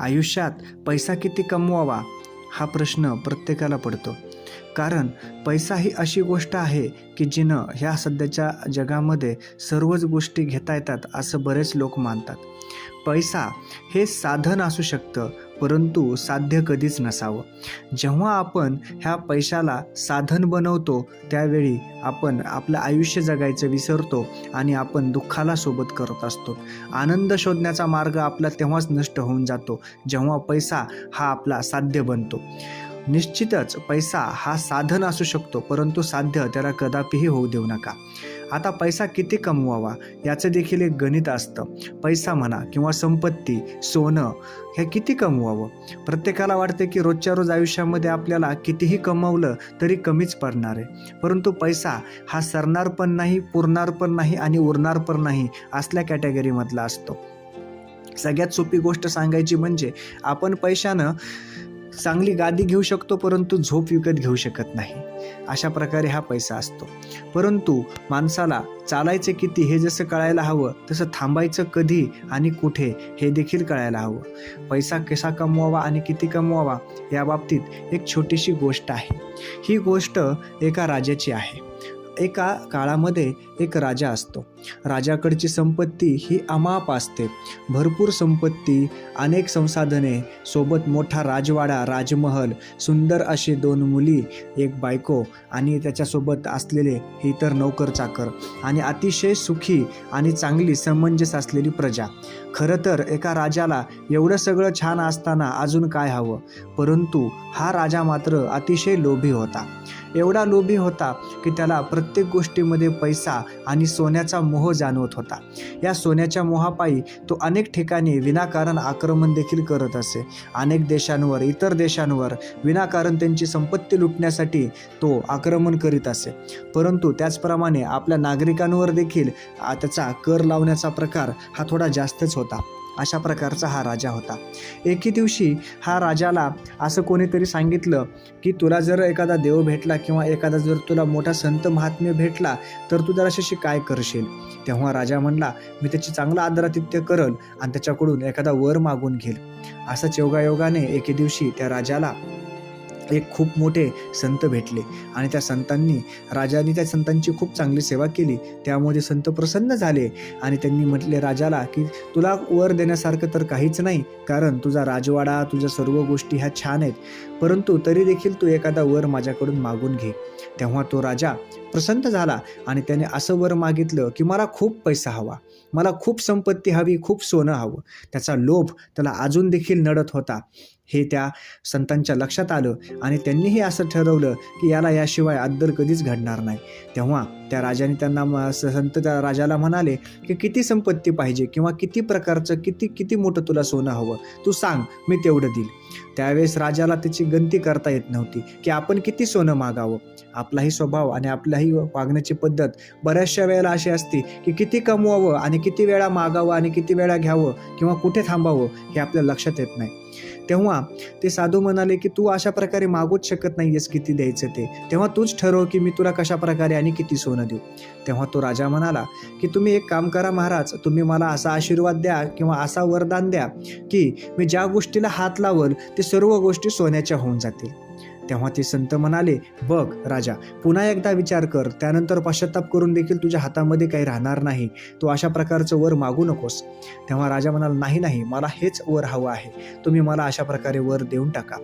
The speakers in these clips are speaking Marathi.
आयुष्यात पैसा किती कमवावा हा प्रश्न प्रत्येकाला पडतो. कारण पैसा ही अशी गोष्ट आहे की जिनं ह्या सध्याच्या जगामध्ये सर्वच गोष्टी घेता येतात असं बरेच लोक मानतात. पैसा हे साधन असू शकतं परंतु साध्य कधीच नसावं. जेव्हा आपण ह्या पैशाला साधन बनवतो त्यावेळी आपण आपलं आयुष्य जगायचं विसरतो आणि आपण दुःखाला सोबत करत असतो. आनंद शोधण्याचा मार्ग आपला तेव्हाच नष्ट होऊन जातो जेव्हा पैसा हा आपला साध्य बनतो. निश्चितच पैसा हा साधन असू शकतो परंतु साध्य त्याला कदापिही होऊ देऊ नका. आता पैसा किती कमवावा याचं देखील एक गणित असतं. पैसा म्हणा किंवा संपत्ती सोनं हे किती कमवावं? प्रत्येकाला वाटते की रोजच्या रोज आयुष्यामध्ये आपल्याला कितीही कमवलं तरी कमीच पडणार आहे. परंतु पैसा हा सरणार पण नाही पुरणार पण नाही आणि उरणार पण नाही असल्या कॅटेगरीमधला असतो. सगळ्यात सोपी गोष्ट सांगायची म्हणजे आपण पैशानं चांगली गादी घेऊ शकतो परंतु झोप विकत घेऊ शकत नाही. अशा प्रकारे हा पैसा असतो. परंतु माणसाला चालायचं किती हे जसं कळायला हवं तसं थांबायचं कधी आणि कुठे हे देखील कळायला हवं. पैसा कसा कमवावा आणि किती कमवावा या बाबतीत एक छोटीशी गोष्ट आहे. ही गोष्ट एका राजाची आहे. एका काळामध्ये एक राजा असतो. राजाकडची संपत्ती ही अमाप असते. भरपूर संपत्ती अनेक संसाधने सोबत मोठा राजवाडा राजमहल सुंदर असे दोन मुली एक बायको आणि त्याच्यासोबत असलेले इतर नोकर चाकर आणि अतिशय सुखी आणि चांगली समंजस असलेली प्रजा. खरं तर एका राजाला एवढं सगळं छान असताना अजून काय हवं? परंतु हा राजा मात्र अतिशय लोभी होता. एवढा लोभी होता की त्याला प्रत्येक गोष्टीमध्ये पैसा आणि सोन्याचा मोह जाणवत होता. या सोन्याच्या मोहापायी तो अनेक ठिकाणी विनाकारण आक्रमण देखील करत असे. अनेक देशांवर इतर देशांवर विनाकारण त्यांची संपत्ती लुटण्यासाठी तो आक्रमण करीत असे. परंतु त्याचप्रमाणे आपल्या नागरिकांवर देखील त्याचा कर लावण्याचा प्रकार हा थोडा जास्तच होता. अशा प्रकारचा हा राजा होता. एके दिवशी हा राजाला असं कोणीतरी सांगितलं की तुला जर एखादा देव भेटला किंवा एखादा जर तुला मोठा संत महात्म्य भेटला तर तू जराशी काय करशील? तेव्हा राजा म्हणला मी त्याची चांगलं आदरातिथ्य करल आणि त्याच्याकडून एखादा वर मागून घेईल. असंच योगायोगाने एके दिवशी त्या राजाला एक खूप मोठे संत भेटले. आणि त्या संतांनी राजाने त्या संतांची खूप चांगली सेवा केली. त्यामुळे संत प्रसन्न झाले. आणि त्यांनी म्हटले राजाला की तुला वर देण्यासारखं तर काहीच नाही कारण तुझा राजवाडा तुझ्या सर्व गोष्टी ह्या छान आहेत. परंतु तरी देखील तू एखादा वर माझ्याकडून मागून घे. तेव्हा तो राजा प्रसन्न झाला आणि त्याने असं वर मागितलं की मला खूप पैसा हवा मला खूप संपत्ती हवी खूप सोनं हवं. त्याचा लोभ त्याला अजून देखील नडत होता. हे त्या संतांच्या लक्षात आलं आणि त्यांनीही असं ठरवलं की याला याशिवाय अद्दर कधीच घडणार नाही. तेव्हा त्या राजाने त्यांना म- संत त्या राजाला म्हणाले की किती संपत्ती पाहिजे किंवा किती प्रकारचं किती किती मोठं तुला सोनं हवं? तू सांग मी तेवढं देईल. त्यावेळेस राजाला त्याची गंती करता येत नव्हती की आपण किती सोनं मागावं. आपलाही स्वभाव आणि आपलाही वागण्याची पद्धत बऱ्याचशा वेळेला अशी असते की किती कमवावं आणि किती वेळा मागावं आणि किती वेळा घ्यावं किंवा कुठे थांबावं हे आपल्या लक्षात येत नाही. तेव्हा ते साधू म्हणाले की तू अशा प्रकारे मागूच शकत नाही आहेस किती द्यायचं ते. तेव्हा तूच ठरव की मी तुला कशा प्रकारे आणि किती सोनं देऊ. तेव्हा तो राजा म्हणाला की तुम्ही एक काम करा महाराज तुम्ही मला असा आशीर्वाद द्या किंवा असा वरदान द्या की मी ज्या गोष्टीला हात लावल ते सर्व गोष्टी सोन्याच्या होऊन जातील. तेव्हा ते संत म्हणाले बघ राजा पुन्हा एकदा विचार कर त्यानंतर पश्चाताप करून देखील तुझ्या हातामध्ये काही राहणार नाही. तू अशा प्रकारचं वर मागू नकोस. तेव्हा राजा म्हणाला नाही नाही मला हेच वर हवं आहे. तुम्ही मला अशा प्रकारे वर देऊन टाका.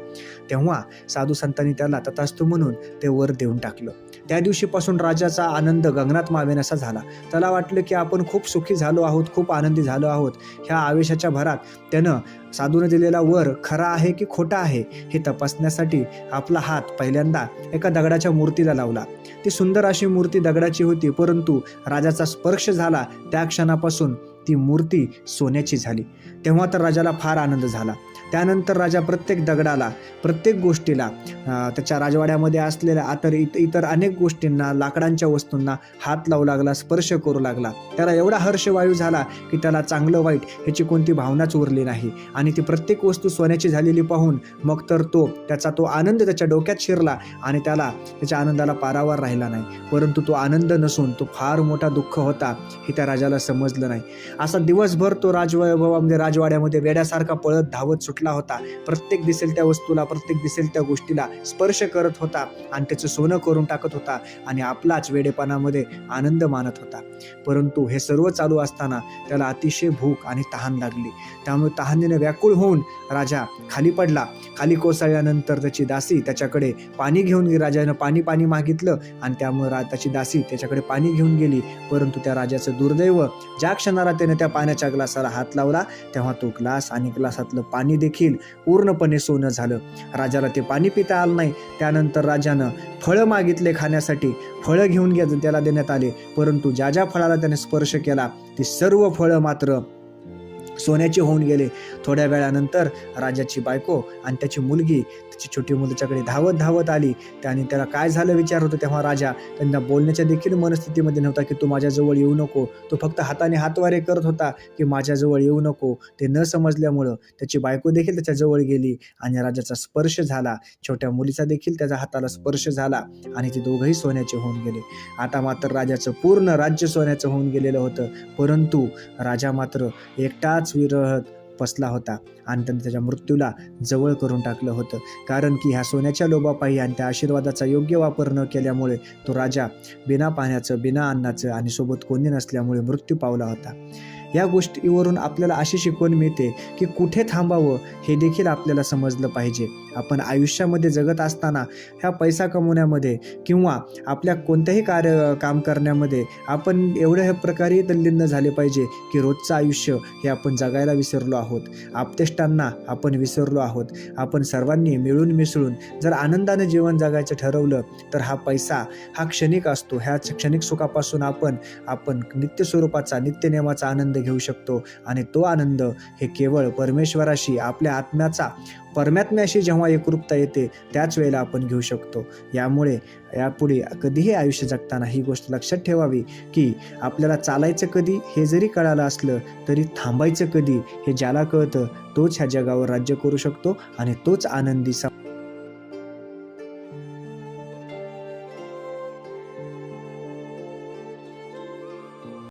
तेव्हा साधू संतांनी त्याला तथास्तू म्हणून ते वर देऊन टाकलं. त्या दिवशीपासून राजाचा आनंद गगनात मावेनासा झाला. त्याला वाटलं की आपण खूप सुखी झालो आहोत खूप आनंदी झालो आहोत. ह्या आवेशाच्या भरात त्यानं साधूने दिलेला वर खरा आहे की खोटा आहे हे तपासण्यासाठी आपला हात पहिल्यांदा एका दगडाच्या मूर्तीला लावला. ती सुंदर अशी मूर्ती दगडाची होती परंतु राजाचा स्पर्श झाला. त्या क्षणापासून ती मूर्ती सोन्याची झाली. तेव्हा तर राजाला फार आनंद झाला. त्यानंतर राजा प्रत्येक दगडाला प्रत्येक गोष्टीला त्याच्या राजवाड्यामध्ये असलेल्या इतर इत- इतर अनेक गोष्टींना लाकडांच्या वस्तूंना हात लावू लागला स्पर्श करू लागला. त्याला एवढा हर्षवायू झाला की त्याला चांगलं वाईट ह्याची कोणती भावनाच उरली नाही. आणि ती प्रत्येक वस्तू सोन्याची झालेली पाहून मग तर तो त्याचा तो आनंद त्याच्या डोक्यात शिरला आणि त्याला त्याच्या आनंदाला पारावार राहिला नाही. परंतु तो आनंद नसून तो फार मोठा दुःख होता हे त्या राजाला समजलं नाही. असा दिवसभर तो राजवैभवामध्ये राजवाड्यामध्ये वेड्यासारखा पळत धावत सुट सुटला होता. प्रत्येक दिसेल त्या वस्तूला प्रत्येक दिसेल त्या गोष्टीला स्पर्श करत होता आणि त्याचं सोनं करून टाकत होता आणि आपलाच वेडेपणामध्ये आनंद मानत होता. परंतु हे सर्व चालू असताना त्याला अतिशय भूक आणि तहान लागली. त्यामुळे तहानीने व्याकुळ होऊन राजा खाली पडला. खाली कोसळल्यानंतर त्याची दासी त्याच्याकडे पाणी घेऊन राजानं पाणी पाणी मागितलं आणि त्यामुळे रा त्याची दासी त्याच्याकडे पाणी घेऊन गेली. परंतु त्या राजाचं दुर्दैव ज्या क्षणाला त्याने त्या पाण्याच्या ग्लासाला हात लावला तेव्हा तो ग्लास आणि ग्लासातलं पाणी देखील पूर्णपणे सोनं झालं. राजाला ते पाणी पिता आलं नाही. त्यानंतर राजानं फळं मागितले खाण्यासाठी. फळं घेऊन गे त्याला देण्यात आले. परंतु ज्या ज्या फळाला त्याने स्पर्श केला ती सर्व फळं मात्र सोन्याचे होऊन गेले. थोड्या वेळानंतर राजाची बायको आणि त्याची मुलगी त्याची छोटी मुलीच्याकडे धावत धावत आली. त्याने त्याला काय झालं विचार होतो तेव्हा राजा त्यांना बोलण्याच्या देखील मनस्थितीमध्ये नव्हता की तू माझ्याजवळ येऊ नको. तो फक्त हाताने हातवारे करत होता की माझ्याजवळ येऊ नको. ते न समजल्यामुळं त्याची बायको देखील त्याच्याजवळ गेली आणि राजाचा स्पर्श झाला. छोट्या मुलीचा देखील त्याच्या हाताला स्पर्श झाला आणि ते दोघंही सोन्याचे होऊन गेले. आता मात्र राजाचं पूर्ण राज्य सोन्याचं होऊन गेलेलं होतं. परंतु राजा मात्र एकटाच विरहत फसला होता. आणि त्याने त्याच्या मृत्यूला जवळ करून टाकलं होतं. कारण की ह्या सोन्याच्या लोभापायी आणि त्या आशीर्वादाचा योग्य वापर न केल्यामुळे तो राजा बिना पाण्याचं बिना अन्नाचं आणि सोबत कोणी नसल्यामुळे मृत्यू पावला होता. या गोष्टीवरून आपल्याला अशी शिकवण मिळते की कुठे थांबावं हे देखील आपल्याला समजलं पाहिजे. आपण आयुष्यामध्ये जगत असताना ह्या पैसा कमवण्यामध्ये किंवा आपल्या कोणत्याही कार्य काम करण्यामध्ये आपण एवढ्या ह्या प्रकारे तल्लीन झाले पाहिजे की रोजचं आयुष्य हे आपण जगायला विसरलो आहोत. आपतेष्टांना आपण विसरलो आहोत. आपण सर्वांनी मिळून मिसळून जर आनंदाने जीवन जगायचं ठरवलं तर हा पैसा हा क्षणिक असतो. ह्या क्षणिक सुखापासून आपण आपण नित्य स्वरूपाचा नित्य नियमाचा आनंद घेऊ शकतो. आणि तो आनंद हे केवळ परमेश्वराशी आपल्या आत्म्याचा परमात्म्याशी जेव्हा एकरूपता येते त्याच वेळेला आपण घेऊ शकतो. यामुळे यापुढे कधीही आयुष्य जगताना ही गोष्ट लक्षात ठेवावी की आपल्याला चालायचं कधी हे जरी कळालं असलं तरी थांबायचं कधी हे ज्याला कळतं तोच ह्या जगावर राज्य करू शकतो आणि तोच आनंदी सा